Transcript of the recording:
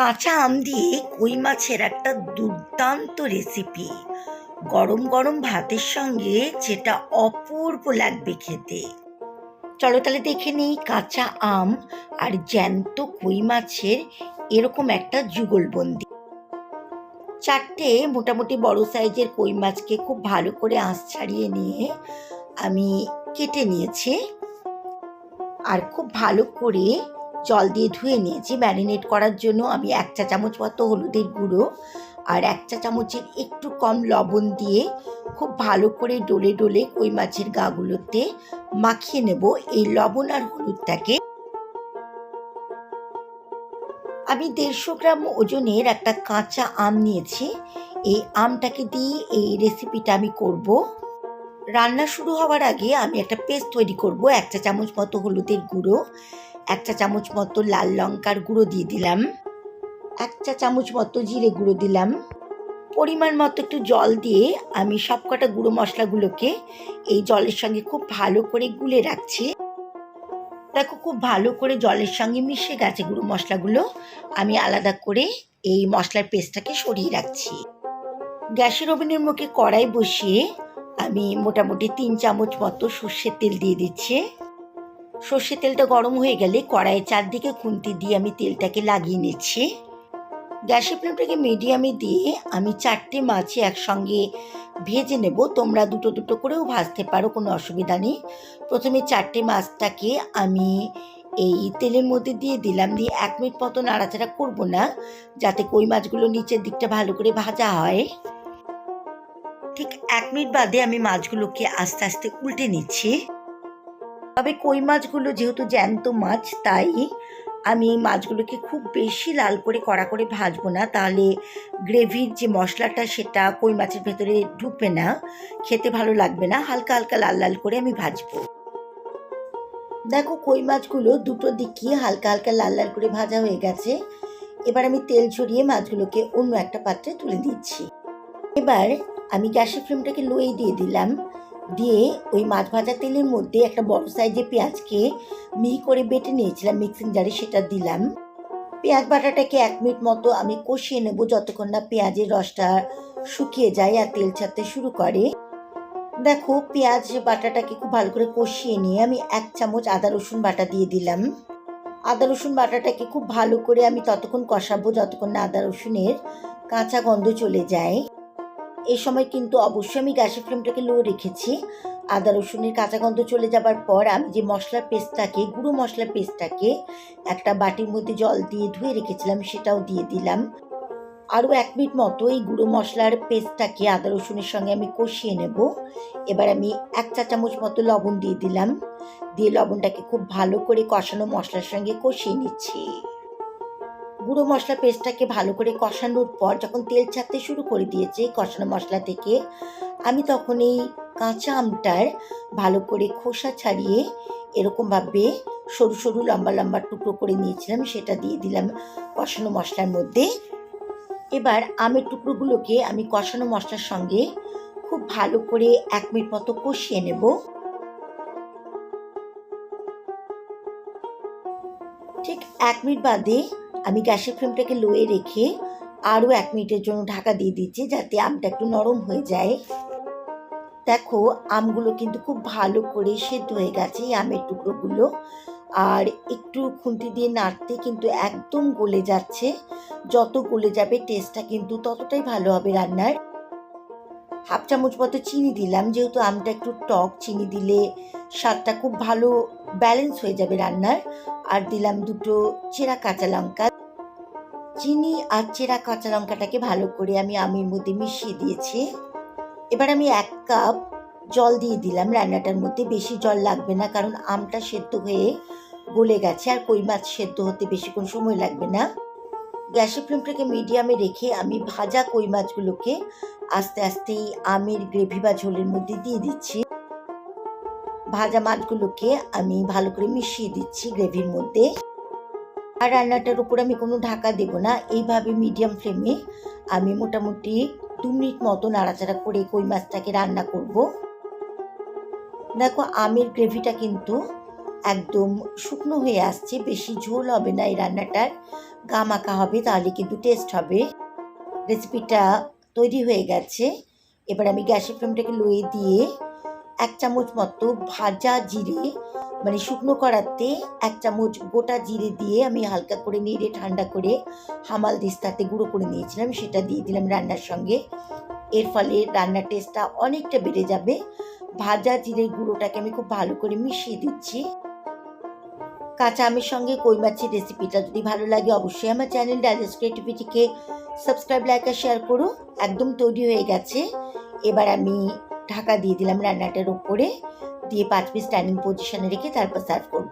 কাঁচা আম দিয়ে কই মাছের একটা দুর্দান্ত রেসিপি গরম গরম ভাতের সঙ্গে যেটা অপূর্ব লাগবে খেতে। চলো তাহলে দেখে নিই কাঁচা আম আর জ্যান্ত কই মাছের এরকম একটা যুগলবন্দি। চারটে মোটামুটি বড় সাইজের কই মাছকে খুব ভালো করে আঁশ ছাড়িয়ে নিয়ে আমি কেটে নিয়েছি। আর খুব ভালো করে জল দিয়ে ধুয়ে নিয়েছি। ম্যারিনেট করার জন্য আমি এক চা চামচ মতো হলুদের গুঁড়ো আর এক চা চামচের একটু কম লবণ দিয়ে খুব ভালো করে ডলে ডলে কই মাছের গাগুলোতে মাখিয়ে নেব এই লবণ আর হলুদটাকে। আমি দেড়শো গ্রাম ওজনের একটা কাঁচা আম নিয়েছি। এই আমটাকে দিয়ে এই রেসিপিটা আমি করব। রান্না শুরু হওয়ার আগে আমি একটা পেস্ট তৈরি করব এক চা চামচ মতো হলুদের গুঁড়ো এক চা চামচ মতো লাল লঙ্কার গুঁড়ো দিয়ে দিলাম এক চা চামচ মতো জিরে গুঁড়ো দিলাম। পরিমাণ মতো একটু জল দিয়ে আমি সবকটা গুঁড়ো মশলাগুলোকে এই জলের সঙ্গে খুব ভালো করে গুলে রাখছি। দেখো খুব ভালো করে জলের সঙ্গে মিশে গেছে গুঁড়ো মশলাগুলো, আমি আলাদা করে এই মশলার পেস্টটাকে সরিয়ে রাখছি। গ্যাসের ওভেনের মুখে কড়াই বসিয়ে আমি মোটামুটি তিন চামচ মতো সর্ষের তেল দিয়ে দিচ্ছি। সর্ষের তেলটা গরম হয়ে গেলে কড়াইয়ের চারদিকে খুন্তি দিয়ে আমি তেলটাকে লাগিয়ে নিচ্ছি। গ্যাসের ফ্লেমটাকে মিডিয়ামে দিয়ে আমি চারটে মাছে একসঙ্গে ভেজে নেব। তোমরা দুটো দুটো করেও ভাজতে পারো, কোনো অসুবিধা নেই। প্রথমে চারটে মাছটাকে আমি এই তেলের মধ্যে দিয়ে দিলাম। দিয়ে এক মিনিট মতো নাড়াচাড়া করব না, যাতে কই মাছগুলো নিচের দিকটা ভালো করে ভাজা হয়। ঠিক এক মিনিট বাদে আমি মাছগুলোকে আস্তে আস্তে উল্টে নিচ্ছি। তবে কই মাছগুলো যেহেতু জ্যান্ত মাছ, তাই আমি এই মাছগুলোকে খুব বেশি লাল করে, কড়া করে ভাজবো না। তাহলে গ্রেভির যে মশলাটা, সেটা কই মাছের ভেতরে ঢুকবে না, খেতে ভালো লাগবে না। হালকা হালকা লাল লাল করে আমি ভাজবো। দেখো কই মাছগুলো দুটো দিকই হালকা হালকা লাল লাল করে ভাজা হয়ে গেছে। এবার আমি তেল ছড়িয়ে মাছগুলোকে অন্য একটা পাত্রে তুলে দিচ্ছি। এবার আমি গ্যাসের ফ্লেমটাকে লোয়ে দিয়ে দিলাম। দিয়ে ওই মাছ ভাজা তেলের মধ্যে একটা বড় সাইজের পেঁয়াজকে মিহি করে বেটে নিয়েছিলাম মিক্সিং জারে সেটা দিলাম। পেঁয়াজ বাটাটাকে এক মিনিট মতো আমি কষিয়ে নেব যতক্ষণ না পেঁয়াজের রসটা শুকিয়ে যায় আর তেল ছাড়তে শুরু করে। দেখো, পেঁয়াজ বাটাটাকে খুব ভালো করে কষিয়ে নিয়ে আমি এক চামচ আদা, রসুন বাটা দিয়ে দিলাম। আদা, রসুন বাটাটাকে খুব ভালো করে আমি ততক্ষণ কষাবো যতক্ষণ না আদা, রসুনের কাঁচা গন্ধ চলে যায়। এই সময় কিন্তু অবশ্যই আমি গ্যাসের ফ্লেমটাকে লো রেখেছি। আদা, রসুনের কাঁচা গন্ধ চলে যাবার পর আমি যে মশলার পেস্টটাকে, গুঁড়ো মশলার পেস্টটাকে একটা বাটির মধ্যে জল দিয়ে ধুয়ে রেখেছিলাম সেটাও দিয়ে দিলাম। আরও এক মিনিট মতো এই গুঁড়ো মশলার পেস্টটাকে আদা, রসুনের সঙ্গে আমি কষিয়ে নেব। এবার আমি এক চা চামচ মতো লবণ দিয়ে দিলাম। দিয়ে লবণটাকে খুব ভালো করে কষানো মশলার সঙ্গে কষিয়ে নিচ্ছি। গুঁড়ো মশলা পেস্টটাকে ভালো করে কষানোর পর যখন তেল ছাড়তে শুরু করে দিয়েছে কষানো মশলা থেকে, আমি তখন এই কাঁচা আমটার ভালো করে খোসা ছাড়িয়ে এরকমভাবে সরু সরু লম্বা লম্বা টুকরো করে নিয়েছিলাম, সেটা দিয়ে দিলাম কষানো মশলার মধ্যে। এবার আমের টুকরোগুলোকে আমি কষানো মশলার সঙ্গে খুব ভালো করে এক মিনিট মতো কষিয়ে নেব। ঠিক এক মিনিট বাদে আমি গ্যাসের ফ্লেমটাকে লোয়ে রেখে আরও এক মিনিটের জন্য ঢাকা দিয়ে দিচ্ছি যাতে আমটা একটু নরম হয়ে যায়। দেখো, আমগুলো কিন্তু খুব ভালো করে সেদ্ধ হয়ে গেছে এই আমের টুকরোগুলো। আর একটু খুন্তি দিয়ে নাড়তে কিন্তু একদম গলে যাচ্ছে। যত গলে যাবে টেস্টটা কিন্তু ততটাই ভালো হবে রান্নার। হাফ চামচ মতো চিনি দিলাম, যেহেতু আমটা একটু টক, চিনি দিলে স্বাদটা খুব ভালো ব্যালেন্স হয়ে যাবে রান্নার। আর দিলাম দুটো চেরা কাঁচা লঙ্কা। চিনি আর চেরা কাঁচা লঙ্কাটাকে ভালো করে আমি আমের মধ্যে মিশিয়ে দিয়েছি। এবার আমি এক কাপ জল দিয়ে দিলাম রান্নাটার মধ্যে, বেশি জল লাগবে না কারণ আমটা সেদ্ধ হয়ে গলে গেছে, আর কই মাছ সেদ্ধ হতে বেশিক্ষণ সময় লাগবে না। গ্যাসের ফ্লেমটাকে মিডিয়ামে রেখে আমি ভাজা কই মাছগুলোকে আস্তে আস্তে এই আমের গ্রেভি বা ঝোলের মধ্যে দিয়ে দিচ্ছি। ভাজা মাছগুলোকে আমি ভালো করে মিশিয়ে দিচ্ছি গ্রেভির মধ্যে। আর রান্নাটার উপর আমি কোনো ঢাকা দেব না। এইভাবে মিডিয়াম ফ্লেমে আমি মোটামুটি দু মিনিট মতো নাড়াচাড়া করে কই মাছটাকে রান্না করব। দেখো, আমের গ্রেভিটা কিন্তু একদম শুকনো হয়ে আসছে, বেশি ঝোল হবে না এই রান্নাটার। গা মাখা হবে, তাহলে কিন্তু টেস্ট হবে। রেসিপিটা তৈরি হয়ে গেছে। এবার আমি গ্যাসের ফ্লেমটাকে লয়ে দিয়ে এক চামচ মতো ভাজা জিরে মানে শুকনো করাতে এক চামচ গোটা জিরে দিয়ে আমি হালকা করে নেড়ে ঠান্ডা করে হামাল দিস্তাতে গুঁড়ো করে নিয়েছিলাম, সেটা দিয়ে দিলাম রান্নার সঙ্গে। এর ফলে রান্নার টেস্টটা অনেকটা বেড়ে যাবে। ভাজা জিরের গুঁড়োটাকে আমি খুব ভালো করে মিশিয়ে দিচ্ছি। কাঁচা আমের সঙ্গে কই মাছের রেসিপিটা যদি ভালো লাগে, অবশ্যই আমার চ্যানেল ডাইজেস্ট ক্রিয়েটিভিটিকে সাবস্ক্রাইব লাইক আর শেয়ার করো। একদম তৈরি হয়ে গেছে। এবার আমি ঢাকা দিয়ে দিলাম রান্নাটার ওপরে দিয়ে পাঁচ পিস স্ট্যান্ডিং পজিশনে রেখে তারপর সার্ভ করব।